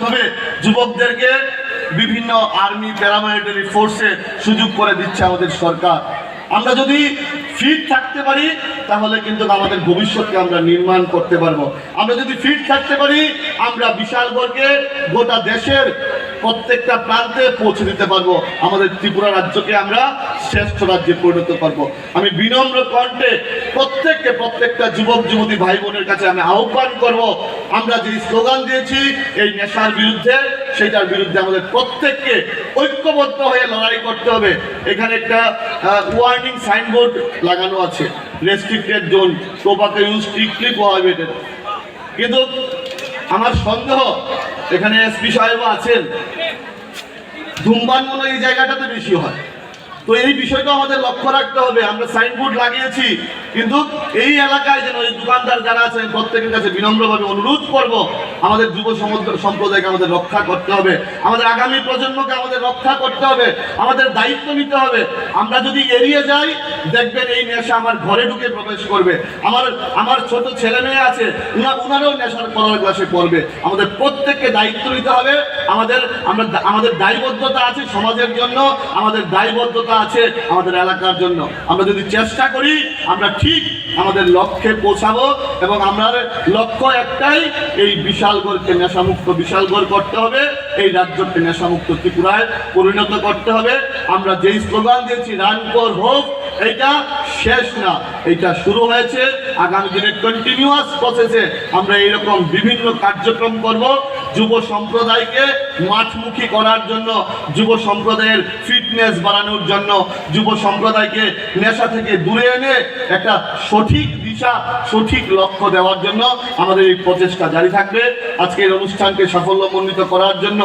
তবে যুবকদেরকে বিভিন্ন আর্মি প্যারামিলিটারি ফোর্সে সুযোগ করে দিচ্ছে আমাদের সরকার। আমরা যদি ফিট থাকতে পারি, তাহলে কিন্তু আমাদের ভবিষ্যৎকে আমরা নির্মাণ করতে পারব। আমরা যদি ফিট থাকতে পারি, আমরা বিশালগড়কে গোটা দেশের প্রত্যেকটা প্রান্তে পৌঁছে দিতে পারব। আমাদের ত্রিপুরা রাজ্যকে আমরা শ্রেষ্ঠ রাজ্যে পরিণত করব। আমি বিনম্র কণ্ঠে প্রত্যেককে, প্রত্যেকটা যুবক, যুবতী ভাই বোনের কাছে আমি আহ্বান করব আমরা যে স্লোগান দিয়েছি, এই নেশার বিরুদ্ধে সেটার বিরুদ্ধে আমাদের প্রত্যেককে ঐক্যবদ্ধ হয়ে লড়াই করতে হবে। এখানে একটা ওয়ার্নিং সাইনবোর্ড লাগানো আছে। Restricted zone tobacco use strictly prohibited কিন্তু আমার সন্দেহ, এখানে এসপি সাহেবও আছেন। ধূমপান মনে এই জায়গাটাতে বেশি হয়। তো এই বিষয়টা আমাদের লক্ষ্য রাখতে হবে। আমরা সাইনবোর্ড লাগিয়েছি, কিন্তু এই এলাকায় যেন এই দোকানদার যারা আছেন, প্রত্যেকের কাছে বিনম্রভাবে অনুরোধ করব আমাদের যুব সম্প্রদায়কে আমাদের রক্ষা করতে হবে। আমাদের আগামী প্রজন্মকে আমাদের রক্ষা করতে হবে। আমাদের দায়িত্ব নিতে হবে। আমরা যদি এড়িয়ে যাই, দেখবেন এই নেশা আমার ঘরে ঢুকে প্রবেশ করবে। আমার আমার ছোট ছেলে মেয়ে আছে, উনা, উনারও নেশার কলার গ্লাসে পড়বে আমাদের প্রত্যেককে দায়িত্ব নিতে হবে। আমাদের, আমরা আমাদের দায়বদ্ধতা আছে সমাজের জন্য। আমাদের দায়বদ্ধতা আছে আমাদের এলাকার জন্য। আমরা যদি চেষ্টা করি, আমরা ঠিক আমাদের লক্ষ্যে পৌঁছাবো এবং আমার লক্ষ্য একটাই, এই বিশালগড়কে নেশামুক্ত বিশালগড় করতে হবে, এই রাজ্যকে নেশামুক্ত ত্রিপুরায় পরিণত করতে হবে। আমরা যেই স্লোগান দিয়েছি রান ফর হোপ এইটা শেষ না, এইটা শুরু হয়েছে। আগামী দিনে কন্টিনিউয়াস প্রসেসে আমরা এইরকম বিভিন্ন কার্যক্রম করব। যুব সম্প্রদায়কে মাঠমুখী করার জন্য, যুব সম্প্রদায়ের ফিটনেস বাড়ানোর জন্য, যুব সম্প্রদায়কে নেশা থেকে দূরে এনে একটা সঠিক দিশা, সঠিক লক্ষ্য দেওয়ার জন্য আমাদের এই প্রচেষ্টা জারি থাকবে। আজকের অনুষ্ঠানকে সাফল্যমণ্ডিত করার জন্য